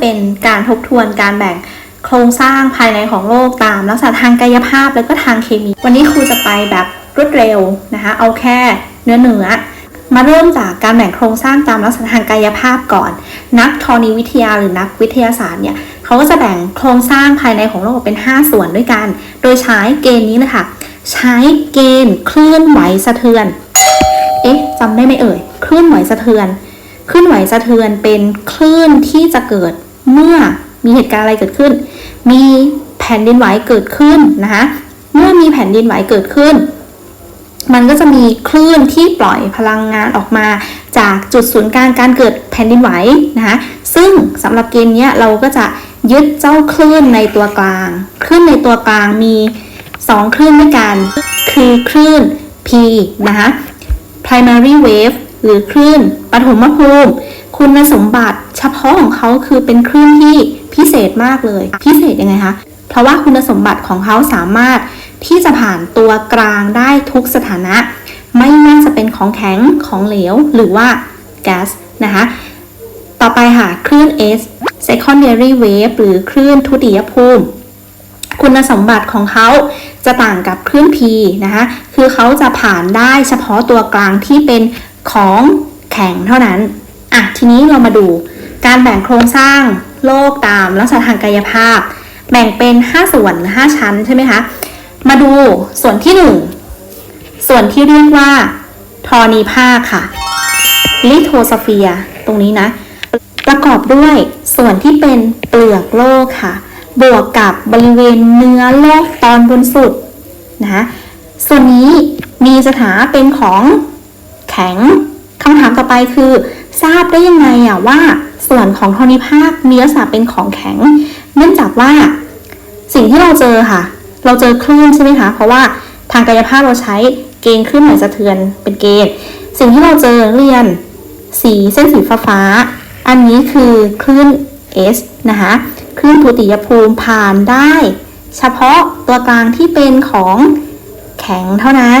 เป็นการทบทวนการแบ่งโครงสร้างภายในของโลกตามลักษณะทางกายภาพแล้วก็ทางเคมี วันนี้ครูจะไปแบบรวดเร็วนะคะเอาแค่เนื้อเนื้อมาเริ่มจากการแบ่งโครงสร้างตามลักษณะทางกายภาพก่อน นักธรณีวิทยาหรือนักวิทยาศาสตร์เนี่ยเขาก็จะแบ่งโครงสร้างภายในของโลกออกเป็น 5 ส่วนด้วยกัน โดยใช้เกณฑ์นี้เลยค่ะ ใช้เกณฑ์คลื่นไหวสะเทือน เอ๊ะจำได้ไหมเอ่ย คลื่นไหวสะเทือน คลื่นไหวสะเทือนเป็นคลื่นที่จะเกิด เมื่อมีเหตุการณ์อะไรเกิดขึ้น มีแผ่นดินไหวเกิดขึ้นนะคะเมื่อมีแผ่นดินไหวเกิดขึ้น มันก็จะมีคลื่นที่ปล่อยพลังงานออกมาจากจุดศูนย์กลางการเกิดแผ่นดินไหวนะคะซึ่งสำหรับเกณฑ์เนี้ยเราก็จะยึดเจ้าคลื่นในตัวกลาง คลื่นในตัวกลางมี 2 คลื่นด้วยกัน คือคลื่น P นะคะ primary wave หรือคลื่นปฐมภูมิ คุณสมบัติเฉพาะของเขาคือเป็นคลื่นที่พิเศษมากเลย พิเศษยังไงคะ เพราะว่าคุณสมบัติของเขาสามารถที่จะผ่านตัวกลางได้ทุกสถานะ ไม่ว่าจะเป็นของแข็งของเหลว หรือว่าแก๊สนะคะ ต่อไปค่ะ คลื่น S secondary wave หรือคลื่นทุติยภูมิ คุณสมบัติของเขาจะต่างกับคลื่น P นะคะ คือเขาจะผ่านได้เฉพาะตัวกลางที่เป็นของแข็งเท่านั้น อะทีนี้เรามาดูการแบ่งโครงสร้างโลกตามลักษณะทางกายภาพ แบ่งเป็น 5 ส่วนหรือ5ชั้นใช่ไหมคะ มาดูส่วนที่ 1 ส่วนที่เรียกว่าทอนีภาคค่ะลิโทสเฟียตรงนี้นะ ประกอบด้วยส่วนที่เป็นเปลือกโลกค่ะ บวกกับบริเวณเนื้อโลกตอนบนสุดนะคะส่วนนี้มีสถาเป็นของแข็งคำถามต่อไปคือ ทราบได้ยังไงอะว่า ส่วนของโทนิภาคมีลักษณะเป็นของแข็ง เนื่องจากว่า สิ่งที่เราเจอค่ะ เราเจอคลื่นใช่ไหมคะ เพราะว่าทางกายภาพเราใช้เกณฑ์คลื่นไหวสะเทือนเป็นเกณฑ์ สิ่งที่เราเจอเรียน สีเส้นสีฟ้าฟาอันนี้คือคลื่น S นะคะคลื่นทุติยภูมิผ่านได้ เฉพาะตัวกลางที่เป็นของแข็งเท่านั้น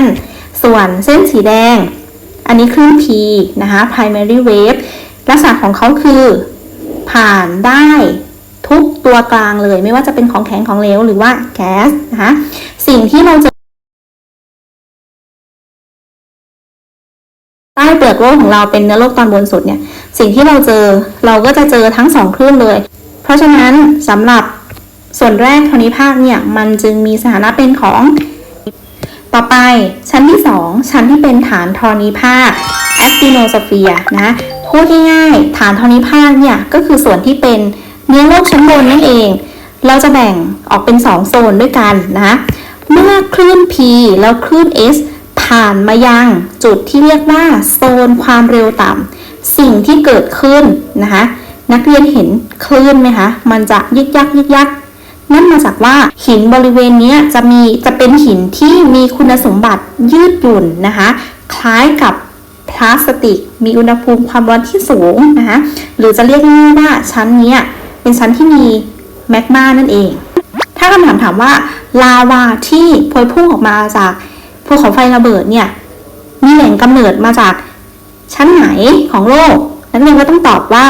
ส่วนเส้นสีแดง อันนี้คลื่น P นะคะ primary wave ลักษณะของเขาคือผ่านได้ทุกตัวกลางเลย ไม่ว่าจะเป็นของแข็งของเหลวหรือว่าแก๊สนะคะสิ่งที่เราเจอใต้เปลือกโลกของเราเป็นเนื้อโลกตอนบนสุดเนี่ย สิ่งที่เราเจอเราก็จะเจอทั้งสองคลื่นเลย เพราะฉะนั้นสำหรับส่วนแรกทนิภาคเนี่ย มันจึงมีสถานะเป็นของ ต่อไปชั้นที่ 2 ชั้นที่เป็นฐานทอนิภาค actinosphere นะพูดง่ายๆฐานทอนิภาคเนี่ยก็คือส่วนที่เป็นเนื้อโลกชั้นบนนั่นเอง เราจะแบ่งออกเป็น 2 โซนด้วยกันนะเมื่อคลื่น P แล้วคลื่น S ผ่านมายังจุดที่เรียกว่าโซนความเร็วต่ำสิ่งที่เกิดขึ้นนะคะนักเรียนเห็นคลื่นไหมคะ มันจะยึกยักยึกยัก นั่นมาจากว่าหินบริเวณนี้จะมีจะเป็นหินที่มีคุณสมบัติยืดหยุ่นนะคะ คล้ายกับพลาสติก มีอุณหภูมิความร้อนที่สูงนะคะหรือจะเรียกง่ายว่าชั้นนี้เป็นชั้นที่มีแมกมานั่นเอง ถ้าคำถามถามว่าลาวาที่พวยพุ่งออกมาจากภูเขาไฟระเบิดเนี่ยมีแหล่งกำเนิดมาจากชั้นไหนของโลก นักเรียนก็ต้องตอบว่า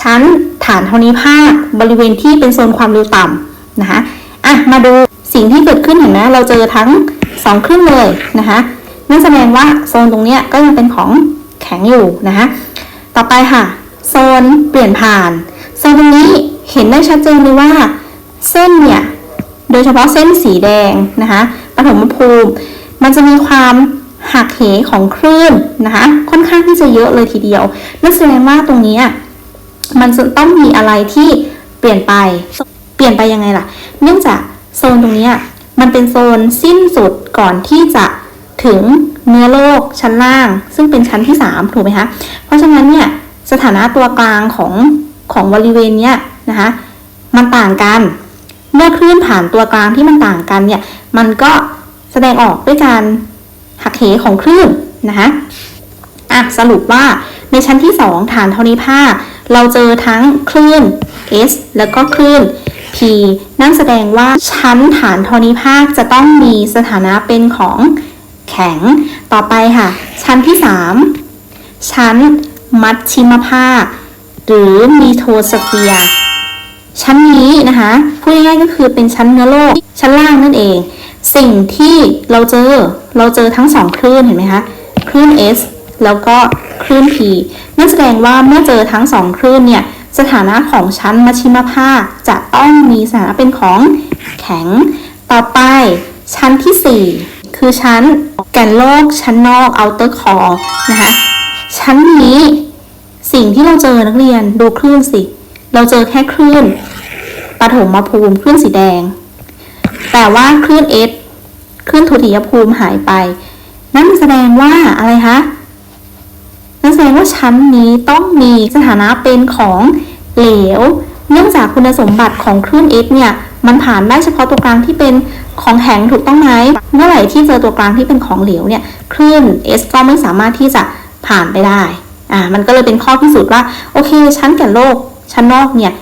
ชั้นฐานธรณีภาคบริเวณที่เป็นโซนความเร็วต่ำ นะคะอะมาดูสิ่งที่เกิดขึ้นเห็นไหมเราเจอทั้งสองครึ่งเลยนะคะนั่นแสดงว่าโซนตรงเนี้ยก็ยังเป็นของแข็งอยู่นะคะต่อไปค่ะโซนเปลี่ยนผ่านโซนตรงนี้เห็นได้ชัดเจนเลยว่า เส้นเนี่ยโดยเฉพาะเส้นสีแดงนะคะปฐมภูมิ มันจะมีความหักเหของคลื่นนะคะค่อนข้างที่จะเยอะเลยทีเดียวนั่นแสดงว่าตรงนี้มันจะต้องมีอะไรที่เปลี่ยนไปเป ลี่ยนไปยังไงล่ะ เนื่องจากโซนตรงนี้มันเป็นโซนสิ้นสุดก่อนที่จะถึงเนื้อโลกชั้นล่าง ซึ่งเป็นชั้นที่ 3 ถูกไหมคะ เพราะฉะนั้นเนี่ยสถานะตัวกลางของของบริเวณเนี้ยนะคะมันต่างกัน เมื่อคลื่นผ่านตัวกลางที่มันต่างกันเนี่ยมันก็แสดงออกด้วยการหักเหของคลื่นนะคะอะสรุปว่าในชั้นที่ 2 ฐานเทานิภาคเราเจอทั้งคลื่น S แล้วก็คลื่น P นั่นแสดงว่าชั้นฐานเทนิภาคจะต้องมีสถานะเป็นของแข็ง ต่อไปค่ะ ชั้นที่ 3 ชั้นมัชชิมภาค หรือมีโทสเฟีย ชั้นนี้นะคะ พูดง่ายๆก็คือเป็นชั้นเนื้อโลก ชั้นล่างนั่นเอง สิ่งที่เราเจอ เราเจอทั้งสองคลื่นเห็นไหมคะ คลื่น S แล้วก็คลื่น P นั่นแสดงว่าเมื่อเจอทั้งสองคลื่นเนี่ย สถานะของชั้นมัชชิมภาคจะ ต้องมีสถานะเป็นของแข็ง ต่อไปชั้นที่ 4 คือชั้นแก่นโลกชั้นนอก outer core นะคะ ชั้นนี้สิ่งที่เราเจอนักเรียนดูคลื่นสิ เราเจอแค่คลื่นปฐมภูมิคลื่นสีแดง แต่ว่าคลื่น S คลื่นทุติยภูมิหายไป นั่นแสดงว่าอะไรคะ นั่นแสดงว่าชั้นนี้ต้องมีสถานะเป็นของเหลว เนื่องจากคุณสมบัติของคลื่น S เนี่ยมันผ่านได้เฉพาะตัวกลางที่เป็นของแข็งถูกต้องไหมเมื่อไหร่ที่เจอตัวกลางที่เป็นของเหลวเนี่ยคลื่น S ก็ไม่สามารถที่จะผ่านไปได้อ่ามันก็เลยเป็นข้อพิสูจน์ว่าโอเคชั้นแก่นโลกชั้นนอกเนี่ย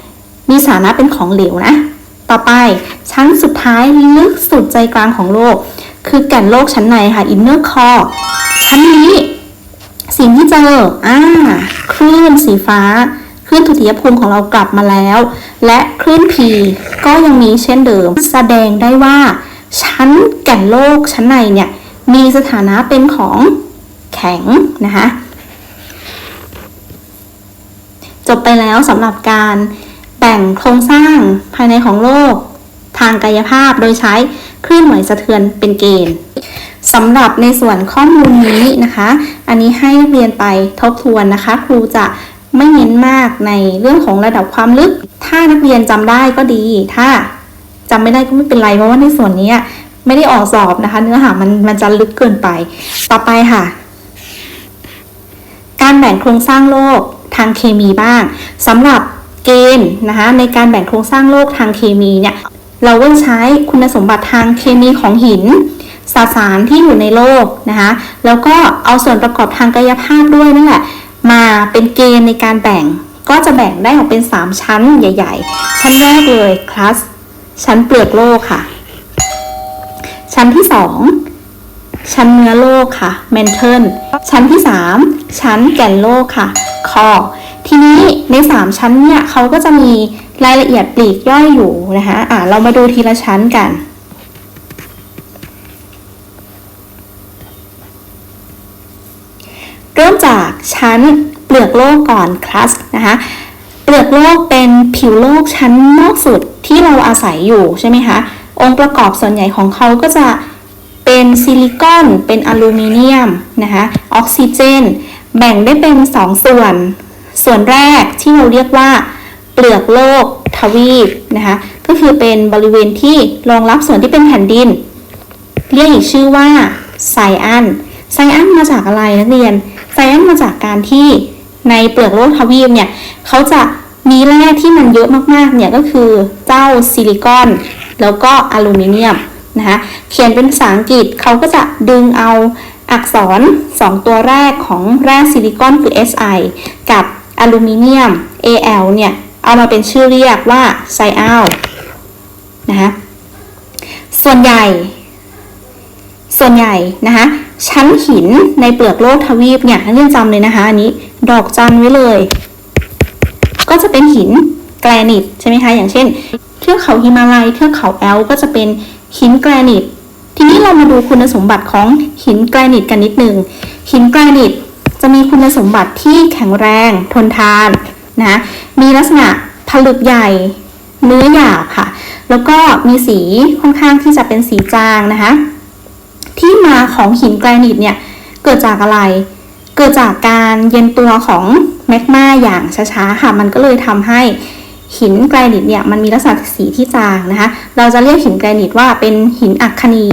มีสถานะเป็นของเหลวนะ ต่อไปชั้นสุดท้ายลึกสุดใจกลางของโลก คือแก่นโลกชั้นในค่ะ inner core ชั้นนี้สิ่งที่เจออ่าคลื่นสีฟ้า คลื่นทุติยภูมิของเรากลับมาแล้ว และคลื่น P ก็ยังมีเช่นเดิม แสดงได้ว่า ชั้นแก่นโลกชั้นในเนี่ยมีสถานะเป็นของแข็งนะคะจบไปแล้วสำหรับการแบ่งโครงสร้างภายในของโลก ทางกายภาพโดยใช้คลื่นไหวสะเทือนเป็นเกณฑ์สำหรับในส่วนข้อมูลนี้นะคะ อันนี้ให้เรียนไปทบทวนนะคะ ครูจะ ไม่เน้นมากในเรื่องของระดับความลึก ถ้านักเรียนจำได้ก็ดี ถ้าจำไม่ได้ก็ไม่เป็นไร เพราะว่าในส่วนนี้ไม่ได้ออกสอบนะคะ เนื้อหามันมันจะลึกเกินไป ต่อไปค่ะ การแบ่งโครงสร้างโลกทางเคมีบ้างสำหรับเกณฑ์นะคะในการแบ่งโครงสร้างโลกทางเคมีเนี่ยเราก็ใช้คุณสมบัติทางเคมีของหินสสารที่อยู่ในโลกนะคะ แล้วก็เอาส่วนประกอบทางกายภาพด้วยนั่นแหละ มาเป็นเกณฑ์ในการแบ่ง ก็จะแบ่งได้ออกเป็น 3 ชั้นใหญ่ ๆ ชั้นแรกเลยคลาสชั้นเปลือกโลกค่ะ ชั้นที่ 2 ชั้นเนื้อโลกค่ะเมนเทลชั้นที่ 3 ชั้นแก่นโลกค่ะคอทีนี้ใน 3 ชั้นเนี่ยเขาก็จะมีรายละเอียดปลีกย่อยอยู่นะคะอ่าเรามาดูทีละชั้นกัน เริ่ม จากชั้นเปลือกโลกก่อนคลัสนะคะเปลือกโลกเป็นผิวโลกชั้นนอกสุดที่เราอาศัยอยู่ใช่ไหมคะองค์ประกอบส่วนใหญ่ของเขาก็จะเป็นซิลิคอน เป็นอลูมิเนียมนะคะออกซิเจน แบ่งได้เป็น 2ส่วน ส่วนแรกที่เราเรียกว่า เปลือกโลกทวีปนะคะก็คือเป็นบริเวณที่รองรับส่วนที่เป็นแผ่นดิน เรียกอีกชื่อว่าไซอัน ไซอันมาจากอะไรนักเรียน ไซอันมาจากการที่ในเปลือกโลกทวีปเนี่ยเขาจะมีแร่ที่มันเยอะมากๆเนี่ยก็คือเจ้าซิลิคอน แล้วก็อลูมิเนียมนะคะเขียนเป็นภาษาอังกฤษเขาก็จะดึงเอาอักษร 2 ตัวแรกของแร่ซิลิคอนคือ Si กับอลูมิเนียม Al เนี่ยเอามาเป็นชื่อเรียกว่าไซอัลนะคะส่วนใหญ่ ส่วนใหญ่นะคะชั้นหินในเปลือกโลกทวีปเนี่ยนักเรียนจำเลยนะคะอันนี้ดอกจันไว้เลย ก็จะเป็นหินแกรนิตใช่ไหมคะอย่างเช่นเทือกเขาฮิมาลัยเทือกเขาแอลก็จะเป็นหินแกรนิต ทีนี้เรามาดูคุณสมบัติของหินแกรนิตกันนิดหนึ่งหินแกรนิตจะมีคุณสมบัติที่แข็งแรงทนทานนะมีลักษณะผลึกใหญ่เนื้อหยาบค่ะ แล้วก็มีสีค่อนข้างที่จะเป็นสีจางนะคะ ที่มาของหินแกรนิตเนี่ยเกิดจากอะไร เกิดจากการเย็นตัวของแมกมาอย่างช้าๆค่ะมันก็เลยทำให้หินแกรนิตเนี่ยมันมีลักษณะสีที่จางนะคะ เราจะเรียกหินแกรนิตว่าเป็นหินอัคคนี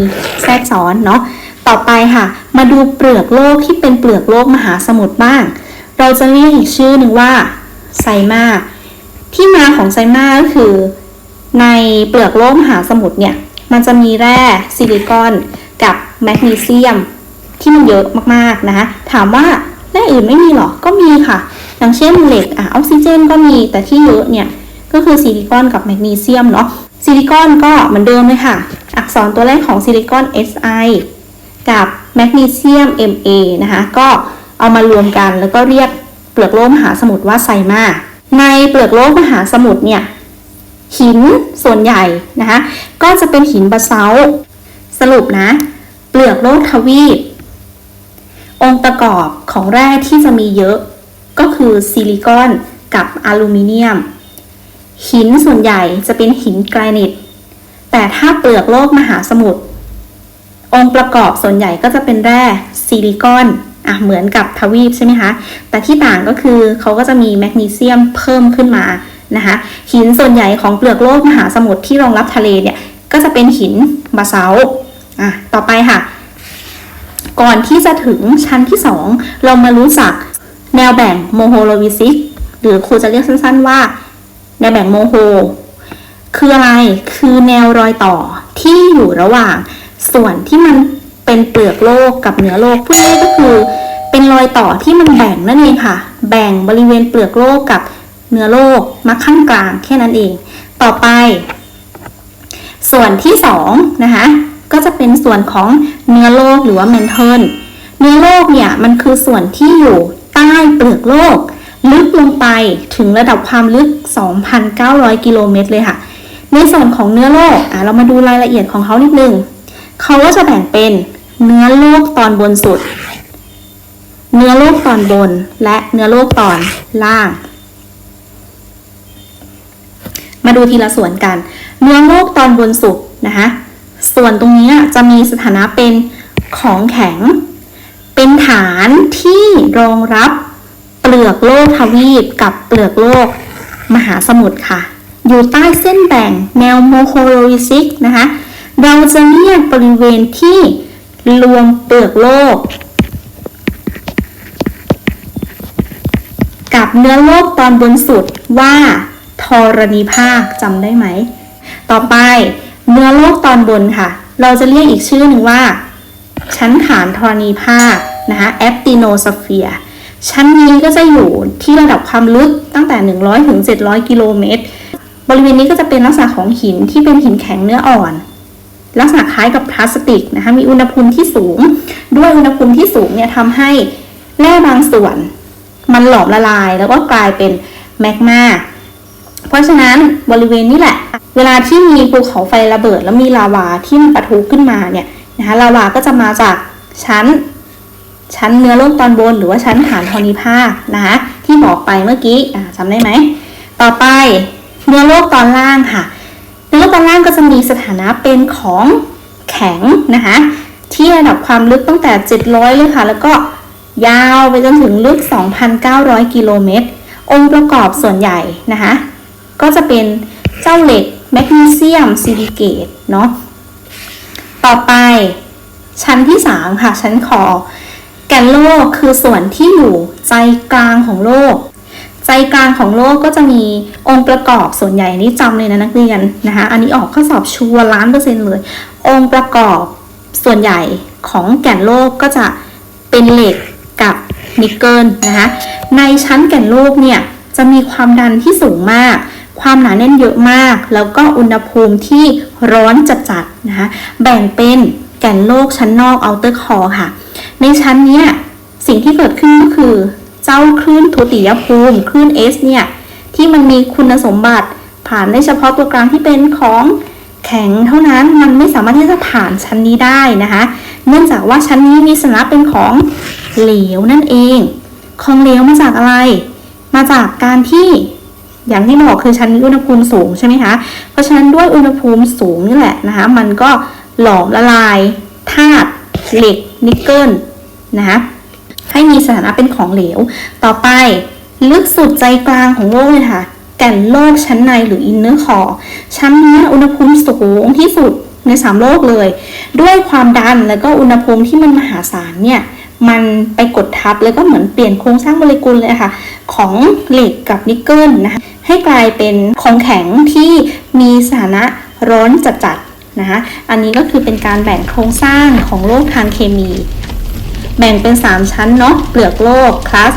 แทรกซ้อนเนาะต่อไปค่ะ มาดูเปลือกโลกที่เป็นเปลือกโลกมหาสมุทรบ้าง เราจะเรียกอีกชื่อหนึ่งว่าไซมาที่มาของไซมาก็คือ ในเปลือกโลกมหาสมุทรเนี่ยมันจะมีแร่ซิลิคอนกับ แมกนีเซียมที่มันเยอะมากๆนะคะ ถามว่าแร่อื่นไม่มีหรอ ก็มีค่ะ อย่างเช่นเหล็กอะออกซิเจนก็มีแต่ที่เยอะเนี่ยก็คือซิลิคอนกับแมกนีเซียมเนาะซิลิคอนก็เหมือนเดิมเลยค่ะ อักษรตัวแรกของซิลิคอน Si กับแมกนีเซียม Ma นะคะก็เอามารวมกันแล้วก็เรียกเปลือกโลกมหาสมุทรว่าไซมาในเปลือกโลกมหาสมุทรเนี่ยหินส่วนใหญ่นะคะก็จะเป็นหินบาซาลสรุปนะ เปลือกโลกทวีป องค์ประกอบของแร่ที่จะมีเยอะ ก็คือซิลิคอนกับอลูมิเนียม หินส่วนใหญ่จะเป็นหินแกรนิต แต่ถ้าเปลือกโลกมหาสมุทร องค์ประกอบส่วนใหญ่ก็จะเป็นแร่ซิลิคอนอะเหมือนกับทวีปใช่ไหมคะ แต่ที่ต่างก็คือเขาก็จะมีแมกนีเซียมเพิ่มขึ้นมานะคะ หินส่วนใหญ่ของเปลือกโลกมหาสมุทรที่รองรับทะเลเนี่ย ก็จะเป็นหินบาซาล์ อะต่อไปค่ะ ก่อนที่จะถึงชั้นที่ 2 เรามารู้จักแนวแบ่งโมโฮโลวิซิกหรือครูจะเรียกสั้นๆว่า แนวแบ่งโมโฮ คืออะไรคือแนวรอยต่อที่อยู่ระหว่าง ส่วนที่มันเป็นเปลือกโลกกับเนื้อโลกพูดง่ายก็คือ เป็นรอยต่อที่มันแบ่งนั่นเองค่ะ แบ่งบริเวณเปลือกโลกกับเนื้อโลกมาขั้นกลางแค่นั้นเอง ต่อไป ส่วนที่สองนะคะ ก็จะเป็นส่วนของเนื้อโลกหรือว่าเมนเทลเนื้อโลกเนี่ยมันคือส่วนที่อยู่ใต้เปลือกโลก ลึกลงไปถึงระดับความลึก 2,900 กิโลเมตรเลยค่ะ ในส่วนของเนื้อโลกอะเรามาดูรายละเอียดของเขานิดนึงเขาก็จะแบ่งเป็นเนื้อโลกตอนบนสุด เนื้อโลกตอนบนและเนื้อโลกตอนล่าง มาดูทีละส่วนกัน เนื้อโลกตอนบนสุดนะคะ ส่วนตรงนี้จะมีสถานะเป็นของแข็ง เป็นฐานที่รองรับเปลือกโลกทวีปกับเปลือกโลกมหาสมุทรค่ะ อยู่ใต้เส้นแบ่งแนวโมโฮโลริซิกนะคะ เราจะเรียกบริเวณที่รวมเปลือกโลก กับเนื้อโลกตอนบนสุดว่าธรณีภาคจำได้ไหม ต่อไป เนื้อโลกตอนบนค่ะ เราจะเรียกอีกชื่อหนึ่งว่า ชั้นฐานธรณีภาคนะคะแอปติโนสเฟียร์ชั้นนี้ก็จะอยู่ที่ระดับความลึกตั้งแต่ 100ถึง700 กิโลเมตร บริเวณนี้ก็จะเป็นลักษณะของหินที่เป็นหินแข็งเนื้ออ่อน ลักษณะคล้ายกับพลาสติกนะคะมีอุณหภูมิที่สูง ด้วยอุณหภูมิที่สูงเนี่ยทำให้แร่บางส่วน มันหลอมละลายแล้วก็กลายเป็นแมกมาเพราะฉะนั้นบริเวณนี้แหละ เวลาที่มีภูเขาไฟระเบิด แล้วมีลาวาที่มันปะทุขึ้นมาเนี่ยนะคะลาวาก็จะมาจากชั้น ชั้นเนื้อโลกตอนบน หรือว่าชั้นฐานธรณีภาคนะคะที่บอกไปเมื่อกี้อ่าจำได้ไหมต่อไปเนื้อโลกตอนล่างค่ะ เนื้อโลกตอนล่างก็จะมีสถานะเป็นของแข็งนะคะที่ระดับความลึกตั้งแต่ 700 เลยค่ะ แล้วก็ยาวไปจนถึงลึก 2,900 กิโลเมตร องค์ประกอบส่วนใหญ่นะคะ ก็จะเป็นเจ้าเหล็ก แมกนีเซียมซิลิเกตเนาะต่อไปชั้นที่ 3 ค่ะ ชั้นคอ แกนโลกคือส่วนที่อยู่ใจกลางของโลก ใจกลางของโลกก็จะมีองค์ประกอบส่วนใหญ่นี่จำเลยนะนักเรียนนะคะ อันนี้ออกข้อสอบชัวร์ล้านเปอร์เซ็นต์เลย องค์ประกอบส่วนใหญ่ของแก่นโลกก็จะเป็นเหล็กกับนิกเกิลนะคะ ในชั้นแก่นโลกเนี่ยจะมีความดันที่สูงมาก ความหนาแน่นเยอะมาก แล้วก็อุณหภูมิที่ร้อนจัดๆนะคะแบ่งเป็นแก่นโลกชั้นนอก outer core ค่ะ ในชั้นนี้สิ่งที่เกิดขึ้นก็คือ เจ้าคลื่นทุติยภูมิคลื่น S เนี่ย ที่มันมีคุณสมบัติผ่านได้เฉพาะตัวกลางที่เป็นของแข็งเท่านั้นมันไม่สามารถที่จะผ่านชั้นนี้ได้นะคะ เนื่องจากว่าชั้นนี้มีสถานะเป็นของเหลวนั่นเอง ของเหลวมาจากอะไร มาจากการที่ อย่างที่บอกคือชั้นนี้อุณหภูมิสูงใช่ไหมคะ เพราะฉะนั้นด้วยอุณหภูมิสูงนี่แหละนะคะ มันก็หลอมละลายธาตุเหล็กนิกเกิลนะคะให้มีสถานะเป็นของเหลว ต่อไปลึกสุดใจกลางของโลกเลยค่ะ แก่นโลกชั้นในหรืออินเนอร์คอร์ชั้นนี้อุณหภูมิสูงที่สุดในสามโลกเลย ด้วยความดันแล้วก็อุณหภูมิที่มันมหาศาลเนี่ยมันไปกดทับแล้วก็เหมือนเปลี่ยนโครงสร้างโมเลกุลเลยค่ะ ของเหล็กกับนิกเกิลนะคะ ให้กลายเป็นของแข็งที่มีสถานะร้อนจัดๆนะคะอันนี้ก็คือเป็นการแบ่งโครงสร้างของโลกทางเคมี แบ่งเป็น 3 ชั้นเนาะเปลือกโลกคลาส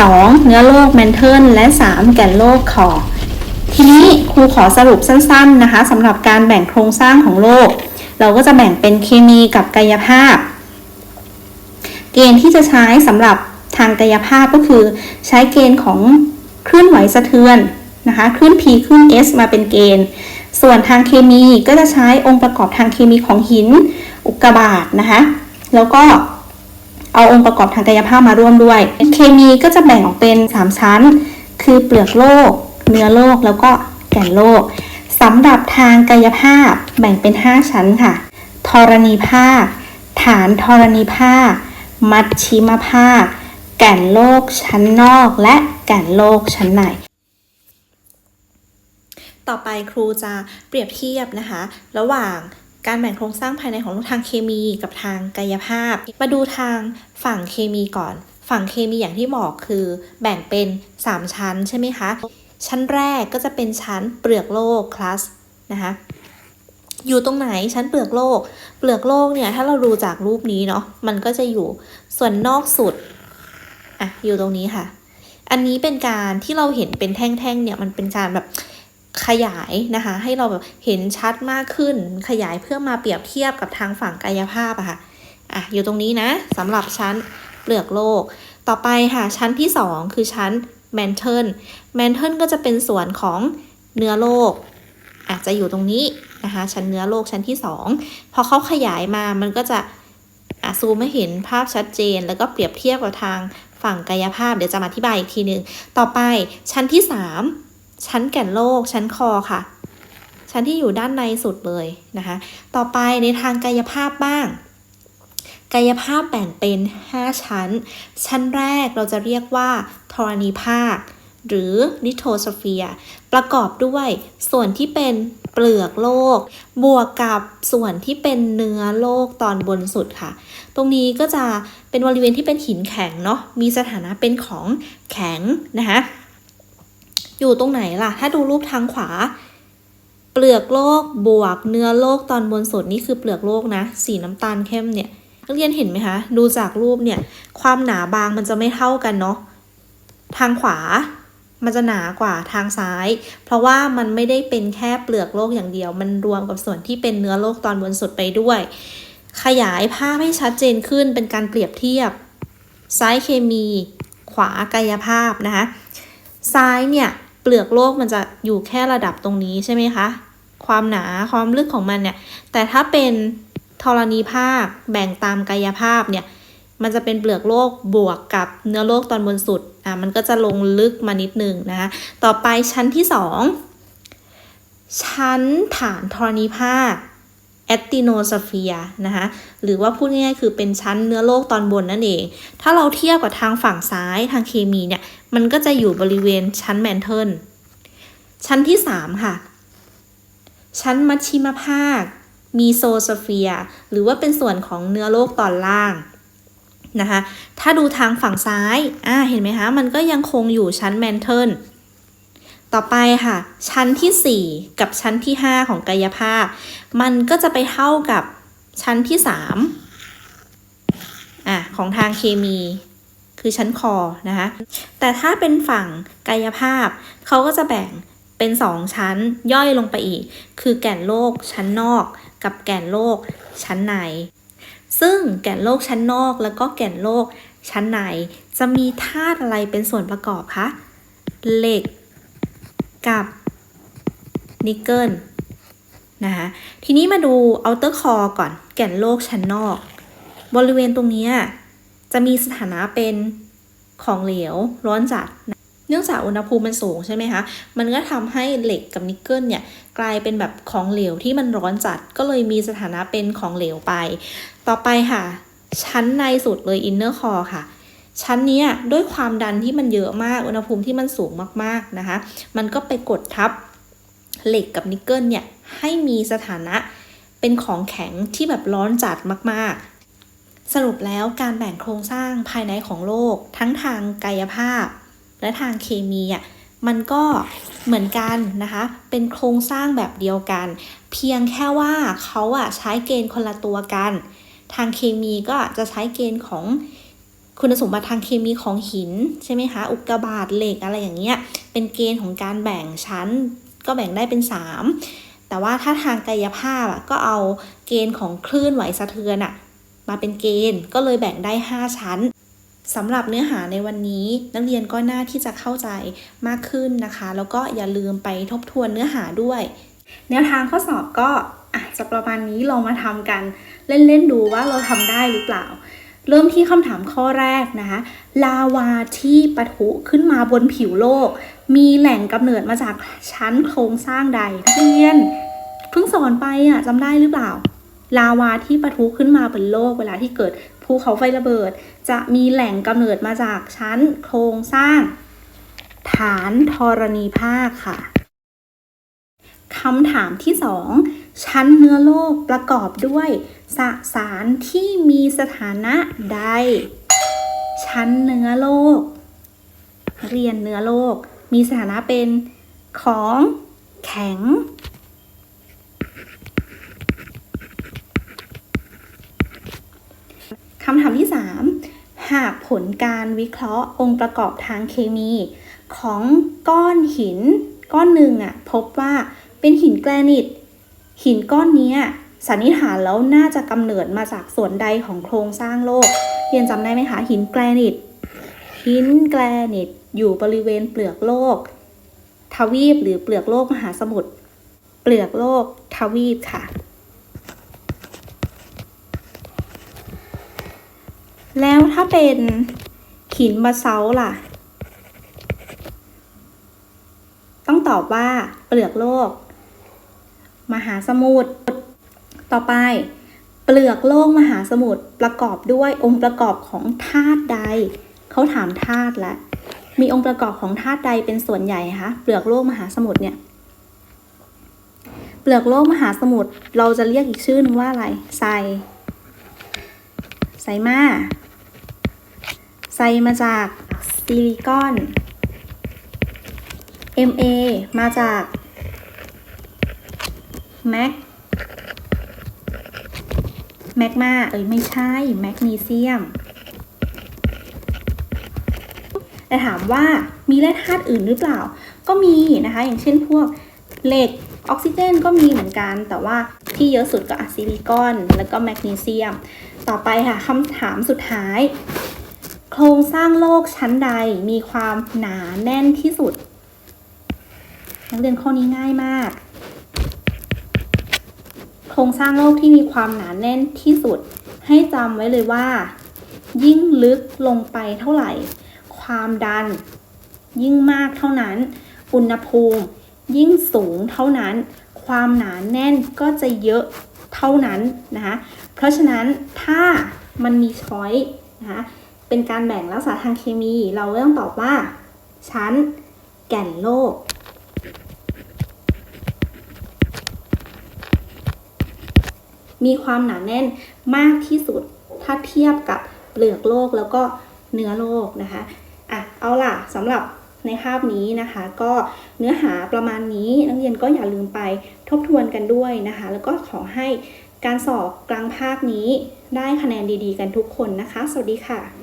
2เนื้อโลกแมนเทิลและ 3 แก่นโลกคอทีนี้ครูขอสรุปสั้นๆนะคะสำหรับการแบ่งโครงสร้างของโลก เราก็จะแบ่งเป็นเคมีกับกายภาพ เกณฑ์ที่จะใช้สำหรับทางกายภาพก็คือ ใช้เกณฑ์ของ คลื่นไหวสะเทือนนะคะคลื่น P คลื่น S มาเป็นเกณฑ์ ส่วนทางเคมีก็จะใช้องค์ประกอบทางเคมีของหินอุกกาบาตนะคะแล้วก็เอาองค์ประกอบทางกายภาพมาร่วมด้วย เคมีก็จะแบ่งออกเป็น 3 ชั้น คือเปลือกโลก เนื้อโลกแล้วก็แก่นโลกสำหรับทางกายภาพแบ่งเป็น 5 ชั้นค่ะธรณีภาค ฐานธรณีภาค มัชชิมภาค แก่นโลกชั้นนอกและ แก่นโลกชั้นใน ต่อไปครูจะเปรียบเทียบนะคะ ระหว่างการแบ่งโครงสร้างภายในของทางเคมีกับทางกายภาพ มาดูทางฝั่งเคมีก่อน ฝั่งเคมีอย่างที่บอกคือแบ่งเป็น 3 ชั้นใช่ไหมคะ ชั้นแรกก็จะเป็นชั้นเปลือกโลกคลาสนะคะอยู่ตรงไหนชั้นเปลือกโลก เปลือกโลกเนี่ยถ้าเราดูจากรูปนี้เนาะมันก็จะอยู่ส่วนนอกสุดอะอยู่ตรงนี้ค่ะ อันนี้เป็นการที่เราเห็นเป็นแท่งๆเนี่ยมันเป็นการแบบขยายนะคะ ให้เราแบบเห็นชัดมากขึ้น ขยายเพื่อมาเปรียบเทียบกับทางฝั่งกายภาพอะค่ะอะอยู่ตรงนี้นะสำหรับชั้นเปลือกโลก ต่อไปค่ะชั้นที่ 2 คือชั้นแมนเทิลแมนเทิลก็จะเป็นส่วนของเนื้อโลกอาจจะอยู่ตรงนี้นะคะชั้นเนื้อโลกชั้นที่ 2 พอเขาขยายมามันก็จะอะซูมให้เห็นภาพชัดเจน แล้วก็เปรียบเทียบกับทาง ฝั่งกายภาพเดี๋ยวจะมาอธิบายอีกทีหนึ่งต่อไปชั้นที่ 3 ชั้นแก่นโลก ชั้นคอค่ะ ชั้นที่อยู่ด้านในสุดเลยนะคะ ต่อไปในทางกายภาพบ้าง กายภาพแบ่งเป็น 5 ชั้น ชั้นแรกเราจะเรียกว่าธรณีภาค หรือลิโทสเฟียประกอบด้วยส่วนที่เป็นเปลือกโลก บวกกับส่วนที่เป็นเนื้อโลกตอนบนสุดค่ะ ตรงนี้ก็จะเป็นบริเวณที่เป็นหินแข็งเนาะมีสถานะเป็นของแข็งนะคะอยู่ตรงไหนล่ะ ถ้าดูรูปทางขวา เปลือกโลกบวกเนื้อโลกตอนบนสุดนี่คือเปลือกโลกนะ สีน้ำตาลเข้มเนี่ยนักเรียนเห็นไหมคะ ดูจากรูปเนี่ย ความหนาบางมันจะไม่เท่ากันเนาะทางขวา มันจะหนากว่าทางซ้าย เพราะว่ามันไม่ได้เป็นแค่เปลือกโลกอย่างเดียว มันรวมกับส่วนที่เป็นเนื้อโลกตอนบนสุดไปด้วย ขยายภาพให้ชัดเจนขึ้นเป็นการเปรียบเทียบ ซ้ายเคมี ขวากายภาพนะคะซ้ายเนี่ยเปลือกโลกมันจะอยู่แค่ระดับตรงนี้ใช่ไหมคะ ความหนาความลึกของมันเนี่ย แต่ถ้าเป็นธรณีภาคแบ่งตามกายภาพเนี่ย มันจะเป็นเปลือกโลกบวกกับเนื้อโลกตอนบนสุดอะมันก็จะลงลึกมานิดนึงนะคะ ต่อไปชั้นที่สองชั้นฐานธรณีภาคแอตติโนสเฟียนะคะหรือว่าพูดง่ายๆคือเป็นชั้นเนื้อโลกตอนบนนั่นเอง ถ้าเราเทียบกับทางฝั่งซ้ายทางเคมีเนี่ย มันก็จะอยู่บริเวณชั้นแมนเทิลชั้นที่สามค่ะ ชั้นมัชชิมภาคมีโซสเฟียหรือว่าเป็นส่วนของเนื้อโลกตอนล่าง นะคะถ้าดูทางฝั่งซ้ายอ่าเห็นไหมคะ มันก็ยังคงอยู่ชั้นแมนเทิลต่อไปค่ะ ชั้นที่ 4 กับชั้นที่ 5 ของกายภาพ มันก็จะไปเท่ากับชั้นที่3อะของทางเคมีคือชั้นคอนะคะ แต่ถ้าเป็นฝั่งกายภาพ เขาก็จะแบ่งเป็น 2 ชั้นย่อยลงไปอีก คือแก่นโลกชั้นนอก กับแก่นโลกชั้นใน ซึ่งแก่นโลกชั้นนอกแล้วก็แก่นโลกชั้นใน จะมีธาตุอะไรเป็นส่วนประกอบคะ เหล็กกับนิกเกิลนะคะทีนี้มาดู outer core ก่อนแก่นโลกชั้นนอก บริเวณตรงนี้จะมีสถานะเป็นของเหลวร้อนจัด เนื่องจากอุณหภูมิมันสูงใช่ไหมคะ มันก็ทำให้เหล็กกับนิกเกิลเนี่ยกลายเป็นแบบของเหลวที่มันร้อนจัด ก็เลยมีสถานะเป็นของเหลวไป ต่อไปค่ะ ชั้นในสุดเลย inner core ค่ะ ชั้นนี้ด้วยความดันที่มันเยอะมาก อุณหภูมิที่มันสูงมากๆนะคะ มันก็ไปกดทับเหล็กกับนิกเกิลเนี่ย ให้มีสถานะเป็นของแข็งที่แบบร้อนจัดมากๆ สรุปแล้วการแบ่งโครงสร้างภายในของโลก ทั้งทางกายภาพ และทางเคมีอะมันก็เหมือนกันนะคะ เป็นโครงสร้างแบบเดียวกัน เพียงแค่ว่าเขาอะใช้เกณฑ์คนละตัวกัน ทางเคมีก็จะใช้เกณฑ์ของคุณสมบัติทางเคมีของหินใช่ไหมคะ อุกกาบาตเหล็กอะไรอย่างเงี้ย เป็นเกณฑ์ของการแบ่งชั้น ก็แบ่งได้เป็น 3 แต่ว่าถ้าทางกายภาพอะก็เอาเกณฑ์ของคลื่นไหวสะเทือนอะมาเป็นเกณฑ์ก็เลยแบ่งได้ 5 ชั้นสำหรับเนื้อหาในวันนี้นักเรียนก็น่าที่จะเข้าใจมากขึ้นนะคะ แล้วก็อย่าลืมไปทบทวนเนื้อหาด้วย แนวทางข้อสอบก็อาจจะประมาณนี้ลองมาทำกัน เล่นๆดูว่าเราทำได้หรือเปล่า เริ่มที่คำถามข้อแรกนะคะลาวาที่ปะทุขึ้นมาบนผิวโลก มีแหล่งกำเนิดมาจากชั้นโครงสร้างใดนักเรียนเพิ่งสอนไปอะจำได้หรือเปล่า ลาวาที่ปะทุขึ้นมาบนโลกเวลาที่เกิดภูเขาไฟระเบิด จะมีแหล่งกำเนิดมาจากชั้นโครงสร้าง ฐานธรณีภาคค่ะคำถามที่สอง ชั้นเนื้อโลกประกอบด้วย สสารที่มีสถานะใด ชั้นเนื้อโลก เรียนเนื้อโลก มีสถานะเป็นของแข็ง คำถามที่ 3 หากผลการวิเคราะห์องค์ประกอบทางเคมี ของก้อนหิน ก้อนหนึ่งอะพบว่าเป็นหินแกรนิต หินก้อนนี้สันนิษฐานแล้วน่าจะกำเนิดมาจากส่วนใดของโครงสร้างโลกเรียนจำได้ไหมคะ หินแกรนิต หินแกรนิตอยู่บริเวณเปลือกโลก ทวีปหรือเปลือกโลกมหาสมุทรเปลือกโลกทวีปค่ะ แล้วถ้าเป็นหินบาซาล่ะ ต้องตอบว่าเปลือกโลก มหาสมุทรต่อไป เปลือกโลกมหาสมุทรประกอบด้วยองค์ประกอบของธาตุใดเขาถามธาตุละมีองค์ประกอบของธาตุใดเป็นส่วนใหญ่คะเปลือกโลกมหาสมุทรเนี่ยเปลือกโลกมหาสมุทรเราจะเรียกอีกชื่อนึงว่าอะไรไซไซมาไซมาจากซิลิคอน MA มาจาก แมกแมกมาเอ้ยไม่ใช่แมกนีเซียมแต่ถามว่ามีแร่ธาตุอื่นหรือเปล่า ก็มีนะคะ อย่างเช่นพวกเหล็กออกซิเจนก็มีเหมือนกัน แต่ว่าที่เยอะสุดก็อะซิลิคอน แล้วก็แมกนีเซียม ต่อไปค่ะคำถามสุดท้าย โครงสร้างโลกชั้นใดมีความหนาแน่นที่สุด นักเรียนข้อนี้ง่ายมาก รงสร้างโลกที่มีความหนาแน่นที่สุด ให้จำไว้เลยว่า ยิ่งลึกลงไปเท่าไหร่ ความดัน ยิ่งมากเท่านั้น อุณหภูมิ ยิ่งสูงเท่านั้น ความหนาแน่นก็จะเยอะเท่านั้นนะคะเพราะฉะนั้นถ้ามันมีช้อยนะคะเป็นการแบ่งลักษณะทางเคมี เราต้องตอบว่าชั้นแก่นโลก มีความหนาแน่นมากที่สุดถ้าเทียบกับเปลือกโลกแล้วก็เนื้อโลกนะคะอะเอาล่ะสำหรับในภาพนี้นะคะ ก็เนื้อหาประมาณนี้นักเรียนก็อย่าลืมไปทบทวนกันด้วยนะคะ แล้วก็ขอให้การสอบกลางภาคนี้ได้คะแนนดีๆ กันทุกคนนะคะ สวัสดีค่ะ